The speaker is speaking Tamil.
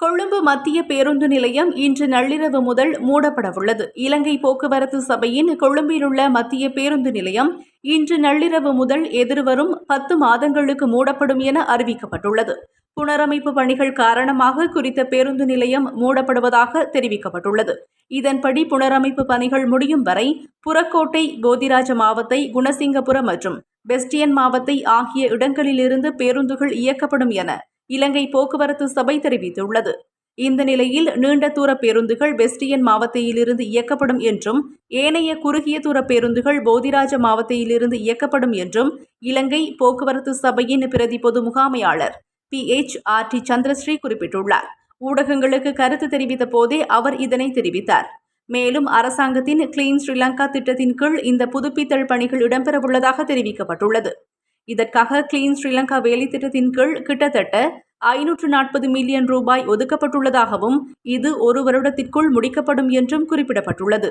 கொழும்பு மத்திய பேருந்து நிலையம் இன்று நள்ளிரவு முதல் மூடப்படவுள்ளது. இலங்கை போக்குவரத்து சபையின் கொழும்பிலுள்ள மத்திய பேருந்து நிலையம் இன்று நள்ளிரவு முதல் எதிர்வரும் பத்து மாதங்களுக்கு மூடப்படும் என அறிவிக்கப்பட்டுள்ளது. புனரமைப்பு பணிகள் காரணமாக குறித்த பேருந்து நிலையம் மூடப்படுவதாக தெரிவிக்கப்பட்டுள்ளது. இதன்படி புனரமைப்பு பணிகள் முடியும் வரை புறக்கோட்டை போதிராஜ மாவத்தை குணசிங்கபுரம் மற்றும் பெஸ்டியன் மாவத்தை ஆகிய இடங்களிலிருந்து பேருந்துகள் இயக்கப்படும் என இலங்கை போக்குவரத்து சபை தெரிவித்துள்ளது. இந்த நிலையில் நீண்ட தூர பேருந்துகள் பெஸ்டியன் மாவட்டத்திலிருந்து இயக்கப்படும் என்றும் ஏனைய குறுகிய தூர பேருந்துகள் போதிராஜ மாவட்டத்திலிருந்து இயக்கப்படும் என்றும் இலங்கை போக்குவரத்து சபையின் பிரதி பொது முகாமையாளர் B. H. R. D. Chandrasri குறிப்பிட்டுள்ளார். ஊடகங்களுக்கு கருத்து தெரிவித்த போதே அவர் இதனை தெரிவித்தார். மேலும் அரசாங்கத்தின் கிளீன் ஸ்ரீலங்கா திட்டத்தின் கீழ் இந்த புதுப்பித்தல் பணிகள் இடம்பெறவுள்ளதாக தெரிவிக்கப்பட்டுள்ளது. இதற்காக கிளீன் ஸ்ரீலங்கா வேலைத்திட்டத்தின் கீழ் கிட்டத்தட்ட ஐநூற்று நாற்பது மில்லியன் ரூபாய் ஒதுக்கப்பட்டுள்ளதாகவும் இது ஒரு வருடத்திற்குள் முடிக்கப்படும் என்றும் குறிப்பிடப்பட்டுள்ளது.